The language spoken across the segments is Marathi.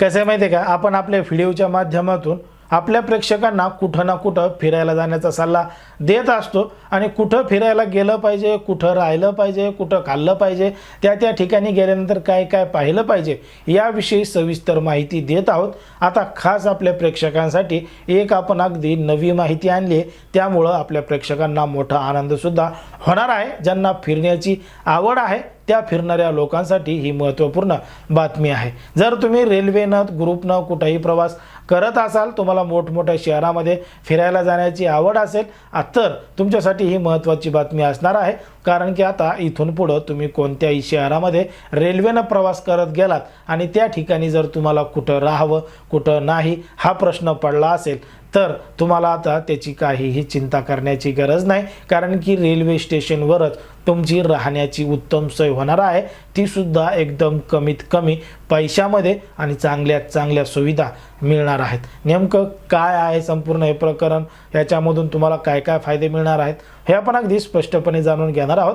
कसं आहे माहिती आहे का? आपण आपल्या व्हिडिओच्या माध्यमातून आपल्या प्रेक्षकांना कुठं ना कुठं फिरायला जाण्याचा सल्ला देत असतो आणि कुठं फिरायला गेलं पाहिजे कुठं राहिलं पाहिजे कुठं खाल्लं पाहिजे त्या त्या ठिकाणी गेल्यानंतर काय काय पाहिलं पाहिजे याविषयी सविस्तर माहिती देत आहोत. आता खास आपल्या प्रेक्षकांसाठी एक आपण अगदी नवी माहिती आणली आहे. त्यामुळं आपल्या प्रेक्षकांना मोठा आनंदसुद्धा होणार आहे. ज्यांना फिरण्याची आवड आहे त्या फिरणाऱ्या लोकांसाठी ही महत्त्वपूर्ण बातमी आहे. जर तुम्ही रेल्वेनं ग्रुपनं कुठेही प्रवास करत असाल तुम्हाला मोठमोठ्या शहरामध्ये फिरायला जाण्याची आवड असेल तर तुमच्यासाठी ही महत्त्वाची बातमी असणार आहे. कारण की आता इथून पुढं तुम्ही कोणत्याही शहरामध्ये रेल्वेनं प्रवास करत गेलात आणि त्या ठिकाणी जर तुम्हाला कुठं राहावं कुठं नाही हा प्रश्न पडला असेल तर तुम्हाला आता त्याची काहीही चिंता करण्याची गरज नाही कारण की रेल्वे स्टेशनवरच तुमची राहण्याची उत्तम सोय होणार आहे. ती सुद्धा एकदम कमीत कमी पैशामध्ये आणि चांगल्यात चांगल्या सुविधा मिळणार आहेत. नेमकं काय आहे संपूर्ण हे प्रकरण? याच्यामधून तुम्हाला काय काय फायदे मिळणार आहेत? हे आपण अगदी स्पष्टपणे जाणून घेणार आहोत.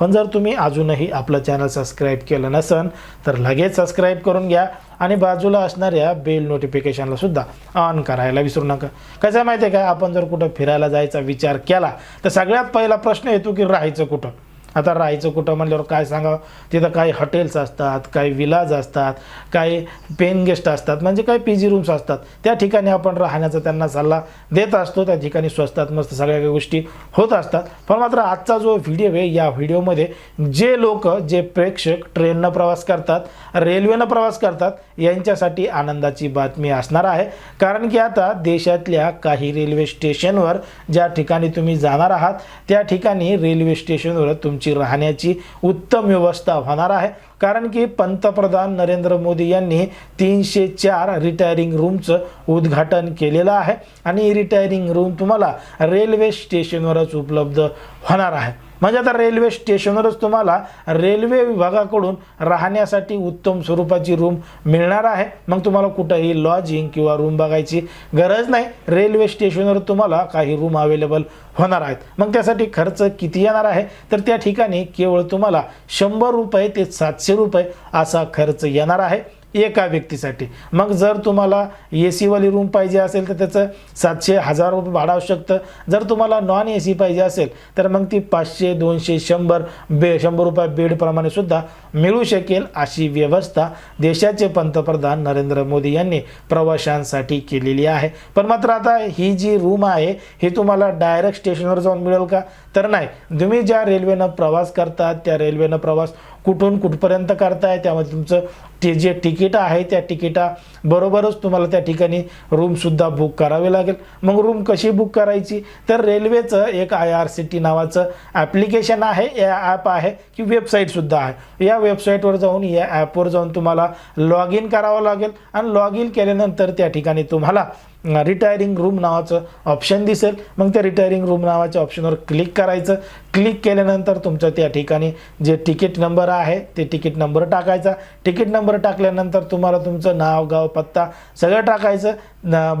पण जर तुम्ही अजूनही आपलं चॅनल सबस्क्राईब केलं नसन तर लगेच सबस्क्राईब करून घ्या आणि बाजूला असणाऱ्या बेल नोटिफिकेशनला सुद्धा ऑन करायला विसरू नका. कसं आहे माहिती आहे का? आपण जर कुठं फिरायला जायचा विचार केला तर सगळ्यात पहिला प्रश्न येतो की राहायचं कुठं? आता राहायचं कुठं म्हणल्यावर काय सांगावं? तिथं काही हॉटेल्स असतात काही विलाज असतात काही पेन गेस्ट असतात म्हणजे काही पी जी रूम्स असतात. त्या ठिकाणी आपण राहण्याचा त्यांना सल्ला देत असतो. त्या ठिकाणी स्वस्तात मस्त सगळ्या काही गोष्टी होत असतात. पण मात्र आजचा जो व्हिडिओ आहे या व्हिडिओमध्ये जे लोक जे प्रेक्षक ट्रेननं प्रवास करतात रेल्वेनं प्रवास करतात यांच्यासाठी आनंदाची बातमी असणार आहे. कारण की आता देशातल्या काही रेल्वे स्टेशनवर ज्या ठिकाणी तुम्ही जाणार आहात त्या ठिकाणी रेल्वे स्टेशनवर तुमची राहण्याची उत्तम व्यवस्था होणार आहे. कारण की पंतप्रधान नरेंद्र मोदी यांनी तीनशे चार रिटायरिंग रूमचं उद्घाटन केलेलं आहे. आणि रिटायरिंग रूम तुम्हाला रेल्वे स्टेशनवरच उपलब्ध होणार आहे. म्हणजे आता रेल्वे स्टेशनवरच तुम्हाला रेल्वे विभागाकडून राहण्यासाठी उत्तम स्वरूपाची रूम मिळणार आहे. मग तुम्हाला कुठंही लॉजिंग किंवा रूम बघायची गरज नाही. रेल्वे स्टेशनवर तुम्हाला काही रूम अवेलेबल होणार आहेत. मग त्यासाठी खर्च किती येणार आहे? तर त्या ठिकाणी केवळ तुम्हाला शंभर रुपये ते सातशे रुपये असा खर्च येणार आहे. एका व्यक्तीसाठी. मग जर तुम्हाला ए सीवाली रूम पाहिजे असेल तर त्याचं सातशे हजार रुपये भाडं असू शकतं. जर तुम्हाला नॉन ए सी पाहिजे असेल तर मग ती पाचशे दोनशे शंभर बे शंभर रुपये बेडप्रमाणे सुद्धा मिळू शकेल अशी व्यवस्था देशाचे पंतप्रधान नरेंद्र मोदी यांनी प्रवाशांसाठी केलेली आहे. पण मात्र आता ही जी रूम आहे ही तुम्हाला डायरेक्ट स्टेशनवर जाऊन मिळेल का? तर नाही. तुम्ही ज्या रेल्वेनं प्रवास करतात त्या रेल्वेनं प्रवास कुठून कुठपर्यंत करताय त्यामध्ये तुमचं ते जे तिकीट आहे त्या तिकिटाबरोबरच तुम्हाला त्या ठिकाणी रूमसुद्धा बुक करावी लागेल. मग रूम कशी बुक करायची? तर रेल्वेचं एक आय आर सी टी नावाचं ॲप्लिकेशन आहे या ॲप आहे की वेबसाईटसुद्धा आहे. या वेबसाईटवर जाऊन या ॲपवर जाऊन तुम्हाला लॉग इन करावं लागेल. आणि लॉग इन केल्यानंतर त्या ठिकाणी तुम्हाला रिटायरिंग रूम नावाचं ऑप्शन दिसेल. मग त्या रिटायरिंग रूम नावाच्या ऑप्शनवर क्लिक करायचं. क्लिक केल्यानंतर तुमचं त्या ठिकाणी जे तिकीट नंबर आहे ते तिकीट नंबर टाकायचा. तिकीट नंबर टाकल्यानंतर तुम्हाला तुमचं नाव गाव पत्ता सगळं टाकायचं.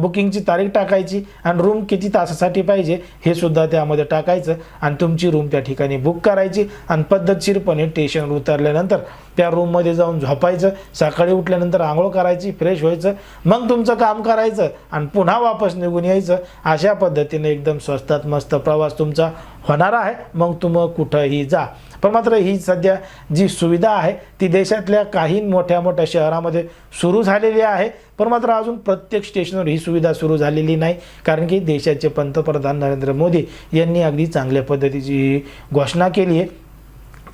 बुकिंगची तारीख टाकायची. आणि रूम किती तासासाठी पाहिजे हे सुद्धा त्यामध्ये टाकायचं. आणि तुमची रूम त्या ठिकाणी बुक करायची. आणि पद्धतशीरपणे स्टेशनवर उतरल्यानंतर त्या रूममध्ये जाऊन झोपायचं. सकाळी उठल्यानंतर आंघोळ करायची फ्रेश व्हायचं. मग तुमचं काम करायचं. आणि पुन्हा वापस निघून यायचं. अशा पद्धतीने एकदम स्वस्तात मस्त प्रवास तुमचा होणार आहे. मग तुम्ही कुठंही जा. पण मात्र ही सध्या जी सुविधा आहे ती देशातल्या काही मोठ्या मोठ्या शहरामध्ये सुरू झालेली आहे. पण मात्र अजून प्रत्येक स्टेशनवर ही सुविधा सुरू झालेली नाही. कारण की देशाचे पंतप्रधान नरेंद्र मोदी यांनी अगदी चांगल्या पद्धतीची घोषणा केली आहे.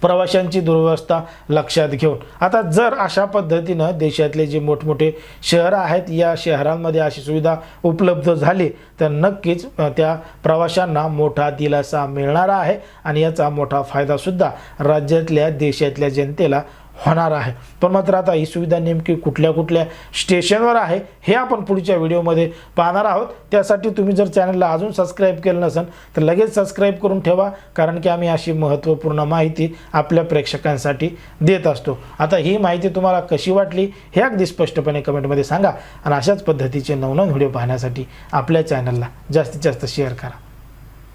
प्रवाशांची दुर्वस्था लक्षात घेऊन. आता जर अशा पद्धतीनं देशातले जे मोठमोठे शहरं आहेत या शहरांमध्ये अशी सुविधा उपलब्ध झाली तर नक्कीच त्या प्रवाशांना मोठा दिलासा मिळणार आहे. आणि याचा मोठा फायदासुद्धा राज्यातल्या देशातल्या जनतेला होणार आहे. पण मात्र आता ही सुविधा नेमकी कुठल्या कुठल्या स्टेशनवर आहे हे आपण पुढच्या व्हिडिओमध्ये पाहणार आहोत. त्यासाठी तुम्ही जर चॅनलला अजून सबस्क्राईब केलं नसेल तर लगेच सबस्क्राईब करून ठेवा कारण की आम्ही अशी महत्त्वपूर्ण माहिती आपल्या प्रेक्षकांसाठी देत असतो. आता ही माहिती तुम्हाला कशी वाटली हे अगदी स्पष्टपणे कमेंटमध्ये सांगा. आणि अशाच पद्धतीचे नवनवीन व्हिडिओ पाहण्यासाठी आपल्या चॅनलला जास्तीत जास्त शेअर करा.